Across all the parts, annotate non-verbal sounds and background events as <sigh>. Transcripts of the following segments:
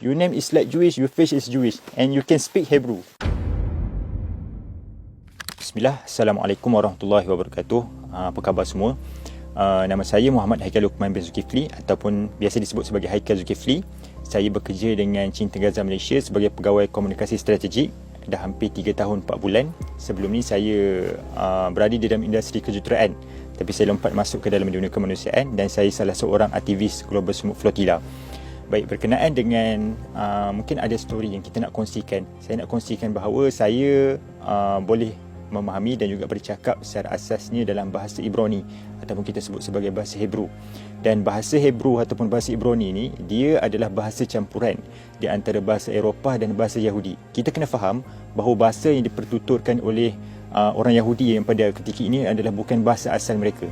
Your name is like Jewish, your face is Jewish and you can speak Hebrew. Bismillah, Assalamualaikum warahmatullahi wabarakatuh. Uh, apa khabar semua? Uh, nama saya Muhammad Haikal Lukman bin Zulkifli ataupun biasa disebut sebagai Haikal Zulkifli. Saya bekerja dengan Cinta Gaza Malaysia sebagai pegawai komunikasi strategik dah hampir 3 tahun 4 bulan. Sebelum ni saya uh, berada di dalam industri kejuruteraan tapi saya lompat masuk ke dalam dunia kemanusiaan dan saya salah seorang aktivis Global Smooth Flotilla. Baik berkenaan dengan uh, mungkin ada story yang kita nak kongsikan. Saya nak kongsikan bahawa saya uh, boleh memahami dan juga bercakap secara asasnya dalam bahasa Ibrani ataupun kita sebut sebagai bahasa Hebrew. Dan bahasa Hebrew ataupun bahasa Ibrani ini dia adalah bahasa campuran di antara bahasa Eropah dan bahasa Yahudi. Kita kena faham bahawa bahasa yang dipertuturkan oleh uh, orang Yahudi yang pada ketika ini adalah bukan bahasa asal mereka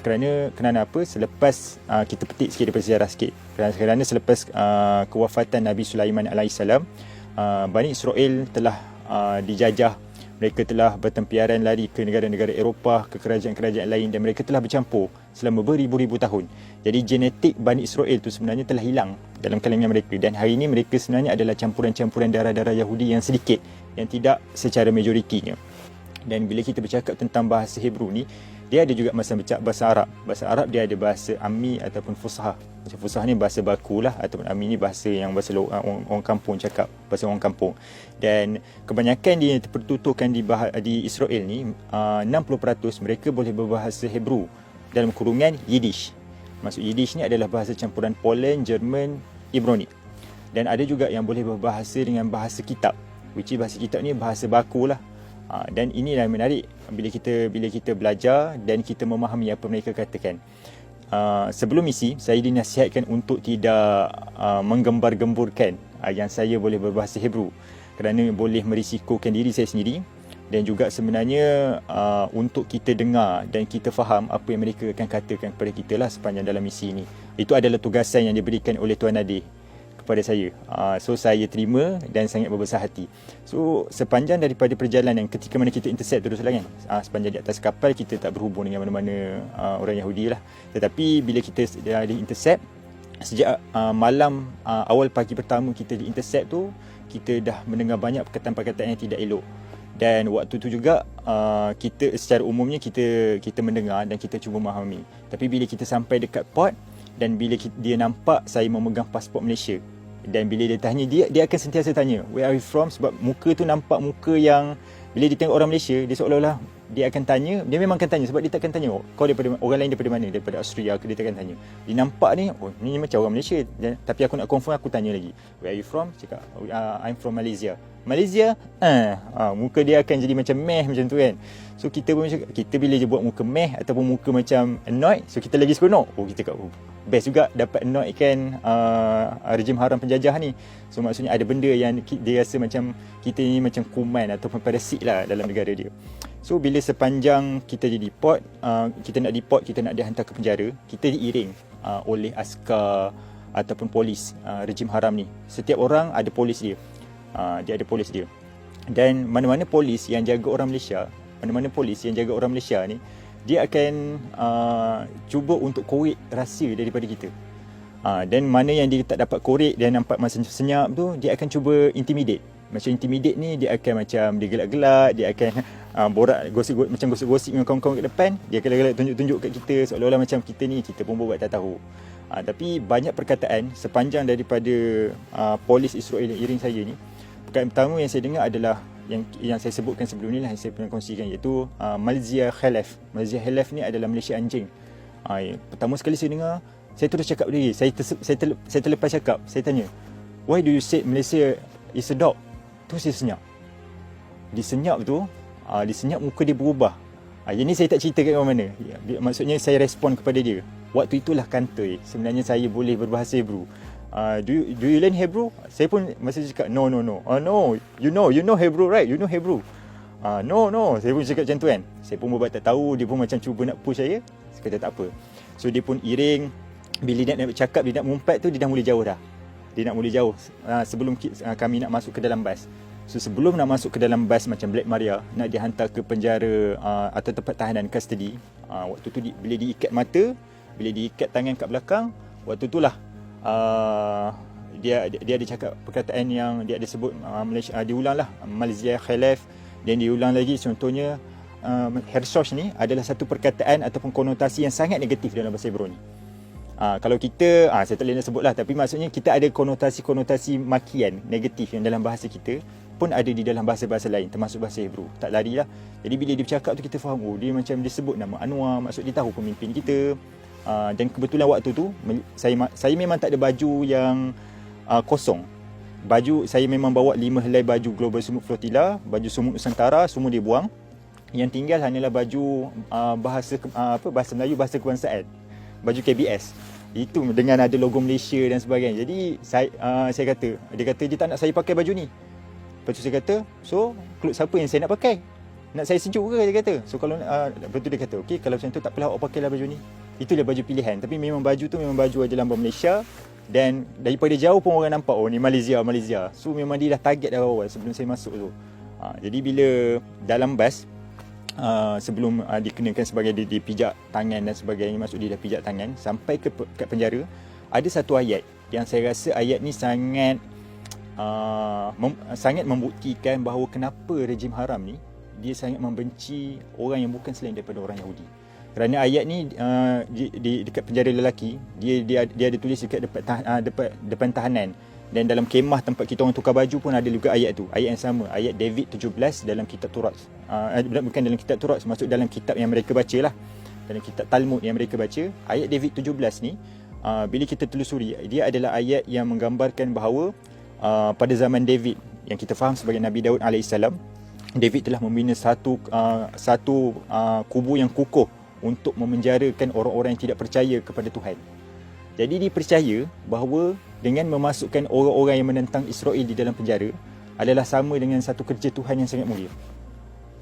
kerana kerana apa selepas uh, kita petik sikit daripada sejarah sikit? Kerana, kerana selepas uh, kewafatan Nabi Sulaiman alaihissalam uh, Bani Israel telah uh, dijajah. Mereka telah bertempiaran lari ke negara-negara Eropah ke kerajaan-kerajaan lain dan mereka telah bercampur selama beribu-ribu tahun. Jadi genetik Bani Israel itu sebenarnya telah hilang dalam kalangan mereka. Dan hari ini mereka sebenarnya adalah campuran-campuran darah-darah Yahudi yang sedikit yang tidak secara majoritinya. Dan bila kita bercakap tentang bahasa Hebrew ni dia ada juga masa bercakap bahasa Arab. Bahasa Arab dia ada bahasa Ami ataupun Fusahah. Macam Fusahah ni bahasa baku lah ataupun Ami ni bahasa yang bahasa orang, orang kampung cakap. Bahasa orang kampung. Dan kebanyakan dia terpertuturkan di, bah- di Israel ni, uh, 60% mereka boleh berbahasa Hebrew dalam kurungan Yiddish. Maksud Yiddish ni adalah bahasa campuran Poland, Jerman, Ibrani. Dan ada juga yang boleh berbahasa dengan bahasa kitab. Which is bahasa kitab ni bahasa baku lah Ha, dan inilah yang menarik bila kita bila kita belajar dan kita memahami apa mereka katakan. Uh, sebelum misi, saya dinasihatkan untuk tidak uh, menggembar-gemburkan uh, yang saya boleh berbahasa Hebrew kerana boleh merisikokan diri saya sendiri dan juga sebenarnya uh, untuk kita dengar dan kita faham apa yang mereka akan katakan kepada kita lah sepanjang dalam misi ini. Itu adalah tugasan yang diberikan oleh Tuan Nadir kepada saya. Uh, so saya terima dan sangat berbesar hati. So sepanjang daripada perjalanan ketika mana kita intercept teruslah kan. Uh, sepanjang di atas kapal kita tak berhubung dengan mana-mana uh, orang Yahudi lah. Tetapi bila kita di intercept sejak malam awal pagi pertama kita di intercept tu kita dah mendengar banyak perkataan-perkataan yang tidak elok. Dan waktu tu juga kita secara umumnya kita kita mendengar dan kita cuba memahami. Tapi bila kita sampai dekat port dan bila dia nampak saya memegang pasport Malaysia dan bila dia tanya dia dia akan sentiasa tanya where are you from? Sebab muka tu nampak muka yang bila dia tengok orang Malaysia dia seolah-olah dia akan tanya dia memang akan tanya sebab dia takkan tanya oh, kau daripada orang lain daripada mana? Daripada Australia ke? Dia takkan tanya. Dia nampak ni oh ni macam orang Malaysia. Dan, tapi aku nak confirm aku tanya lagi. Where are you from? Cakap uh, I'm from Malaysia. Malaysia? Uh, uh, muka dia akan jadi macam meh macam tu kan. So kita pun cakap, kita bila je buat muka meh ataupun muka macam annoyed so kita lagi seronok. Oh kita kat oh, best juga dapat annoyedkan uh, rejim haram penjajah ni. So maksudnya ada benda yang dia rasa macam kita ni macam kuman ataupun parasit lah dalam negara dia so bila sepanjang kita di deport uh, kita nak deport kita nak dihantar ke penjara kita diiring uh, oleh askar ataupun polis uh, rejim haram ni setiap orang ada polis dia uh, dia ada polis dia dan mana-mana polis yang jaga orang Malaysia mana-mana polis yang jaga orang Malaysia ni dia akan uh, cuba untuk korek rahsia daripada kita. Uh, dan mana yang dia tak dapat korek dan nampak macam senyap tu, dia akan cuba intimidate. Macam intimidate ni, dia akan macam dia gelak-gelak, dia akan uh, borak gosip, macam gosip-gosip dengan kawan-kawan kat depan. Dia gelak-gelak tunjuk-tunjuk kat kita seolah-olah macam kita ni, kita pun buat tak tahu. Uh, tapi banyak perkataan sepanjang daripada uh, polis Israel yang iring saya ni, perkataan pertama yang saya dengar adalah yang yang saya sebutkan sebelum ni lah yang saya pernah kongsikan iaitu uh, Malaysia Khalaf. Malaysia Khalaf ni adalah Malaysia anjing. Uh, pertama sekali saya dengar, saya terus cakap dia, saya ter, saya, ter, saya terlepas cakap, saya tanya, "Why do you say Malaysia is a dog?" Tu saya senyap. Di senyap tu, uh, di senyap muka dia berubah. Uh, yang ni saya tak cerita kat mana. Ya, maksudnya saya respon kepada dia. Waktu itulah kantoi. Sebenarnya saya boleh berbahasa Hebrew uh, do you do you learn Hebrew? Saya pun masa cakap no no no. Oh no, you know you know Hebrew right? You know Hebrew. Ah uh, no no, saya pun cakap macam tu kan. Saya pun buat tak tahu, dia pun macam cuba nak push saya. Saya kata tak apa. So dia pun iring bila dia nak cakap dia nak mengumpat tu dia dah mula jauh dah. Dia nak mula jauh uh, sebelum kami nak masuk ke dalam bas. So sebelum nak masuk ke dalam bas macam Black Maria nak dihantar ke penjara uh, atau tempat tahanan custody, uh, waktu tu di, bila diikat mata, bila diikat tangan kat belakang, waktu itulah uh, dia dia ada cakap perkataan yang dia ada sebut uh, Malaysia uh, diulang lah Malaysia Khalif dan diulang lagi contohnya uh, Hersosh ni adalah satu perkataan ataupun konotasi yang sangat negatif dalam bahasa Hebrew ni. Uh, kalau kita, uh, saya tak boleh nak sebut lah tapi maksudnya kita ada konotasi-konotasi makian negatif yang dalam bahasa kita pun ada di dalam bahasa-bahasa lain termasuk bahasa Hebrew. Tak lari lah. Jadi bila dia bercakap tu kita faham, oh dia macam dia sebut nama Anwar, maksud dia tahu pemimpin kita. Uh, dan kebetulan waktu tu saya saya memang tak ada baju yang uh, kosong. Baju saya memang bawa lima helai baju Global Sumut Flotilla, baju Sumut Nusantara semua dia buang yang tinggal hanyalah baju uh, bahasa uh, apa bahasa Melayu bahasa kebangsaan baju KBS itu dengan ada logo Malaysia dan sebagainya. Jadi saya uh, saya kata dia kata dia tak nak saya pakai baju ni? Lepas tu saya kata so klub siapa yang saya nak pakai? Nak saya sejuk ke? Dia kata. So kalau uh, lepas tu dia kata okey kalau macam tu tak apalah awak pakailah baju ni. Itulah baju pilihan. Tapi memang baju tu memang baju aja lambang Malaysia. Dan daripada jauh pun orang nampak oh ni Malaysia Malaysia. So memang dia dah target dah awal sebelum saya masuk tu. Uh, jadi bila dalam bas uh, sebelum uh, dikenakan sebagai dia dipijak tangan dan sebagainya masuk dia dah pijak tangan sampai ke ke penjara ada satu ayat yang saya rasa ayat ni sangat uh, mem, sangat membuktikan bahawa kenapa rejim haram ni dia sangat membenci orang yang bukan selain daripada orang Yahudi. Kerana ayat ni uh, di, di dekat penjara lelaki dia dia dia ada tulis dekat depan uh, depan depan tahanan dan dalam kemah tempat kita orang tukar baju pun ada juga ayat tu. Ayat yang sama ayat David 17 dalam kitab Taurat. Uh, bukan dalam kitab Taurat masuk dalam kitab yang mereka baca lah. Dalam kitab Talmud yang mereka baca ayat David 17 ni uh, bila kita telusuri dia adalah ayat yang menggambarkan bahawa uh, pada zaman David yang kita faham sebagai Nabi Daud AS David telah membina satu uh, satu uh, kubu yang kukuh untuk memenjarakan orang-orang yang tidak percaya kepada Tuhan. Jadi dipercaya bahawa dengan memasukkan orang-orang yang menentang Israel di dalam penjara adalah sama dengan satu kerja Tuhan yang sangat mulia.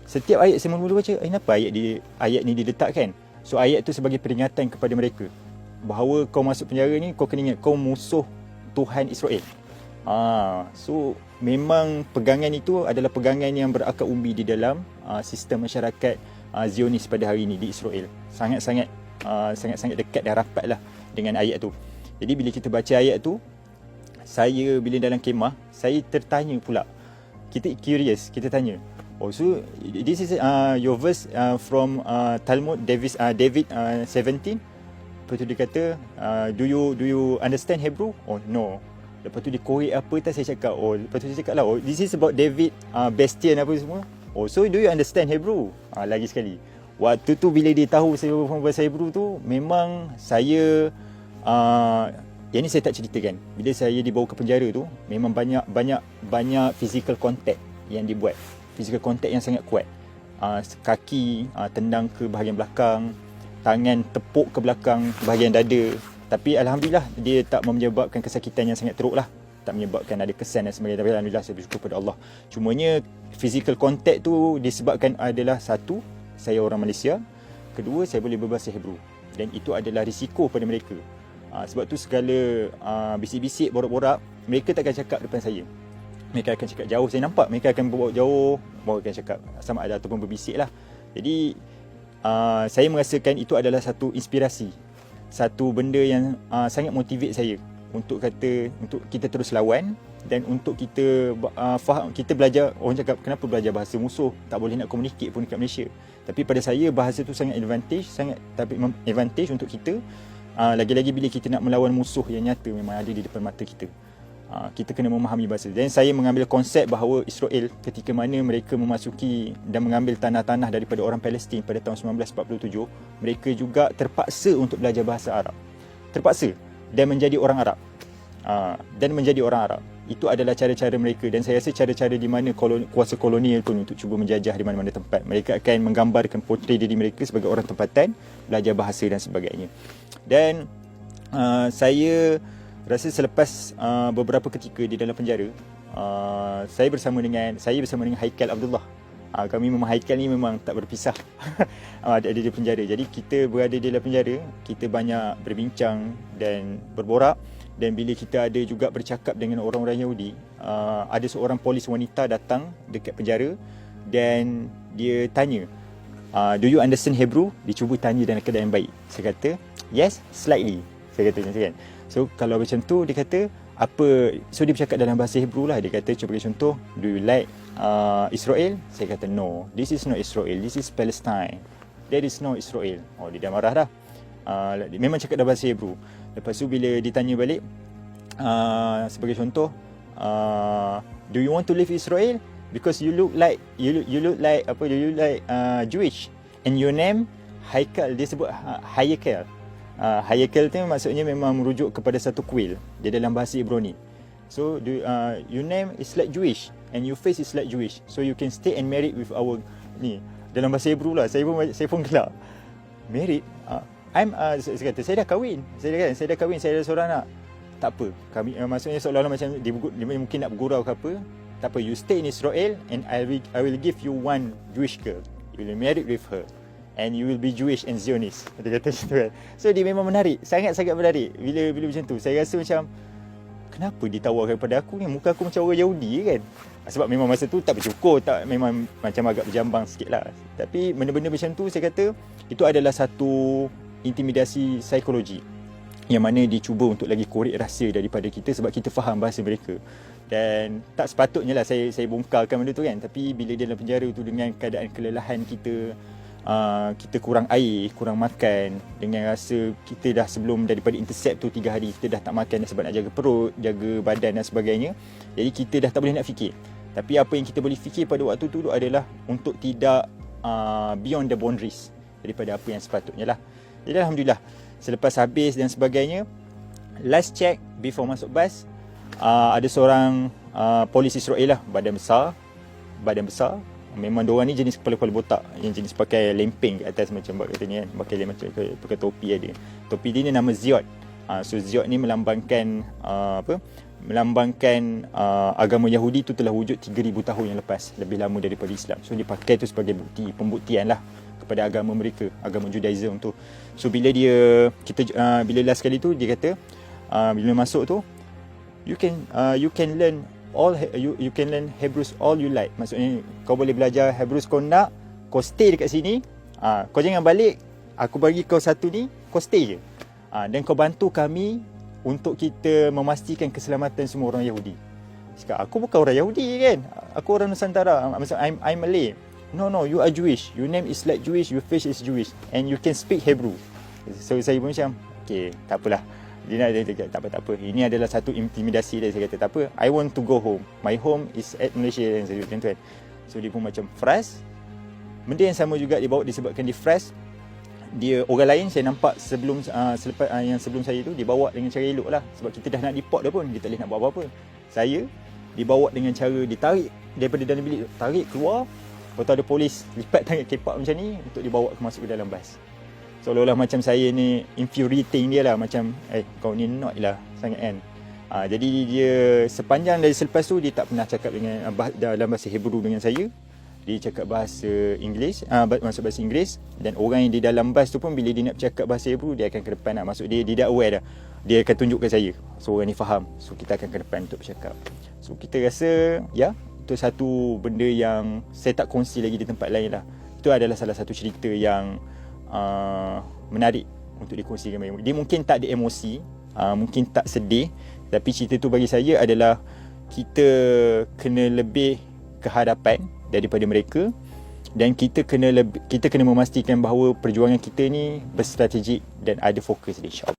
Setiap ayat saya mula baca, eh, kenapa ayat di ayat ni diletakkan? So ayat tu sebagai peringatan kepada mereka bahawa kau masuk penjara ni kau kena ingat kau musuh Tuhan Israel. Ah, so memang pegangan itu adalah pegangan yang berakar umbi di dalam uh, sistem masyarakat uh, Zionis pada hari ini di Israel. Sangat-sangat uh, sangat-sangat dekat dan rapat lah dengan ayat tu. Jadi bila kita baca ayat tu, saya bila dalam kemah, saya tertanya pula. Kita curious, kita tanya. Oh so this is uh, your verse uh, from uh, Talmud Davis uh, David uh, 17. Lepas tu dia kata, uh, do you do you understand Hebrew? Oh no. Lepas tu dia korek apa tak saya cakap. Oh lepas tu saya cakap lah, oh this is about David uh, Bastian apa semua. Oh so do you understand Hebrew? Uh, lagi sekali. Waktu tu bila dia tahu saya berfaham bahasa Hebrew tu, memang saya uh, yang ni saya tak ceritakan. Bila saya dibawa ke penjara tu, memang banyak banyak banyak physical contact yang dibuat. Physical contact yang sangat kuat. Uh, kaki uh, tendang ke bahagian belakang, tangan tepuk ke belakang bahagian dada. Tapi alhamdulillah dia tak menyebabkan kesakitan yang sangat teruk lah. Tak menyebabkan ada kesan dan sebagainya. Tapi alhamdulillah saya bersyukur pada Allah. Cumanya physical contact tu disebabkan adalah satu, saya orang Malaysia. Kedua, saya boleh berbahasa Hebrew. Dan itu adalah risiko pada mereka. Uh, sebab tu segala uh, bisik-bisik, borak-borak, mereka tak akan cakap depan saya. Mereka akan cakap jauh. Saya nampak mereka akan bawa jauh, bawa akan cakap sama ada ataupun berbisik lah. Jadi, uh, saya merasakan itu adalah satu inspirasi. Satu benda yang uh, sangat motivate saya untuk kata untuk kita terus lawan dan untuk kita uh, faham kita belajar orang cakap kenapa belajar bahasa musuh tak boleh nak communicate pun dekat Malaysia tapi pada saya bahasa tu sangat advantage sangat tapi advantage untuk kita uh, lagi-lagi bila kita nak melawan musuh yang nyata memang ada di depan mata kita. Uh, kita kena memahami bahasa. Dan saya mengambil konsep bahawa Israel ketika mana mereka memasuki dan mengambil tanah-tanah daripada orang Palestin pada tahun 1947, mereka juga terpaksa untuk belajar bahasa Arab. Terpaksa dan menjadi orang Arab. Uh, dan menjadi orang Arab. Itu adalah cara-cara mereka dan saya rasa cara-cara di mana koloni, kuasa kolonial pun untuk cuba menjajah di mana-mana tempat. Mereka akan menggambarkan portrait diri mereka sebagai orang tempatan, belajar bahasa dan sebagainya. Dan uh, saya rasa selepas uh, beberapa ketika di dalam penjara, uh, saya bersama dengan saya bersama dengan Haikal Abdullah. Uh, kami memang Haikal ni memang tak berpisah <laughs> uh, ada di penjara. Jadi kita berada di dalam penjara, kita banyak berbincang dan berborak dan bila kita ada juga bercakap dengan orang-orang Yahudi uh, ada seorang polis wanita datang dekat penjara dan dia tanya uh, do you understand Hebrew dia cuba tanya dalam keadaan baik saya kata yes slightly. Saya kata macam kan. So kalau macam tu dia kata apa so dia bercakap dalam bahasa Hebrew lah. Dia kata cuba bagi contoh do you like uh, Israel? Saya kata no. This is not Israel. This is Palestine. There is no Israel. Oh dia dah marah dah. Uh, memang cakap dalam bahasa Hebrew. Lepas tu bila ditanya balik uh, sebagai contoh uh, do you want to live Israel? Because you look like you look, you look like apa you look like uh, Jewish. And your name Haikal dia sebut uh, uh, Hayakel tu maksudnya memang merujuk kepada satu kuil. Dia dalam bahasa Ibrani. So do, uh, your name is like Jewish and your face is like Jewish. So you can stay and married with our ni dalam bahasa Hebrew lah. Saya pun saya pun gelak. Married? Uh, I'm uh, saya kata saya dah kahwin. Saya dah saya dah kahwin saya ada seorang anak. Tak apa. Kami uh, maksudnya seolah-olah macam dia, dia mungkin nak bergurau ke apa. Tak apa. You stay in Israel and I will, I will give you one Jewish girl. You will married with her and you will be Jewish and Zionist. Dia kata macam tu kan. So dia memang menarik, sangat-sangat menarik bila bila macam tu. Saya rasa macam kenapa ditawarkan kepada aku ni muka aku macam orang Yahudi kan. Sebab memang masa tu tak bercukur, tak memang macam agak berjambang sikit lah. Tapi benda-benda macam tu saya kata itu adalah satu intimidasi psikologi yang mana dicuba untuk lagi korek rahsia daripada kita sebab kita faham bahasa mereka dan tak sepatutnya lah saya saya bongkarkan benda tu kan tapi bila dia dalam penjara tu dengan keadaan kelelahan kita uh, kita kurang air, kurang makan dengan rasa kita dah sebelum daripada intercept tu 3 hari kita dah tak makan sebab nak jaga perut, jaga badan dan sebagainya. Jadi kita dah tak boleh nak fikir. Tapi apa yang kita boleh fikir pada waktu tu, adalah untuk tidak uh, beyond the boundaries daripada apa yang sepatutnya lah. Jadi Alhamdulillah selepas habis dan sebagainya last check before masuk bas uh, ada seorang uh, polis Israel lah badan besar badan besar memang dia ni jenis kepala-kepala botak yang jenis pakai lempeng kat atas macam buat kata ni kan pakai macam pakai topi ada. Topi dia ni nama Ziot. Uh, so Ziot ni melambangkan uh, apa melambangkan uh, agama Yahudi tu telah wujud 3000 tahun yang lepas lebih lama daripada Islam. So dia pakai tu sebagai bukti pembuktian lah kepada agama mereka agama Judaism tu. So bila dia kita uh, bila last kali tu dia kata uh, bila masuk tu you can uh, you can learn all you you can learn Hebrews all you like. Maksudnya kau boleh belajar Hebrews kau nak, kau stay dekat sini. Ah, kau jangan balik. Aku bagi kau satu ni, kau stay je. Ah, dan kau bantu kami untuk kita memastikan keselamatan semua orang Yahudi. Cakap, aku bukan orang Yahudi kan. Aku orang Nusantara. Maksud I'm I'm Malay. No no, you are Jewish. Your name is like Jewish, your face is Jewish and you can speak Hebrew. So saya pun macam, okay, tak apalah dia dia cakap tak apa tak apa. Ini adalah satu intimidasi dia. Saya kata tak apa I want to go home. My home is at Malaysia. Dan saya macam tu kan. So dia pun macam fresh. Benda yang sama juga dibawa disebabkan dia fresh dia orang lain saya nampak sebelum uh, selepas uh, yang sebelum saya tu dibawa dengan cara elok lah. Sebab kita dah nak deport dah pun dia tak boleh nak buat apa-apa. Saya dibawa dengan cara ditarik daripada dalam bilik tarik keluar. Tu ada polis lipat tangan kepak macam ni untuk dibawa ke masuk ke dalam bas seolah-olah macam saya ni infuriating dia lah macam eh kau ni not lah sangat kan. Ha, jadi dia sepanjang dari selepas tu dia tak pernah cakap dengan uh, dalam bahasa Hebrew dengan saya. Dia cakap bahasa Inggeris uh, masuk bahasa Inggeris. Dan orang yang di dalam bas tu pun bila dia nak cakap bahasa Hebrew dia akan ke depan lah masuk. Dia dah aware dah. Dia akan tunjuk ke saya. So orang ni faham. So kita akan ke depan untuk bercakap. So kita rasa ya itu satu benda yang saya tak kongsi lagi di tempat lain lah. Itu adalah salah satu cerita yang uh, menarik untuk dikongsikan bagi dia mungkin tak ada emosi uh, mungkin tak sedih tapi cerita tu bagi saya adalah kita kena lebih ke hadapan daripada mereka dan kita kena lebih, kita kena memastikan bahawa perjuangan kita ni berstrategik dan ada fokus insya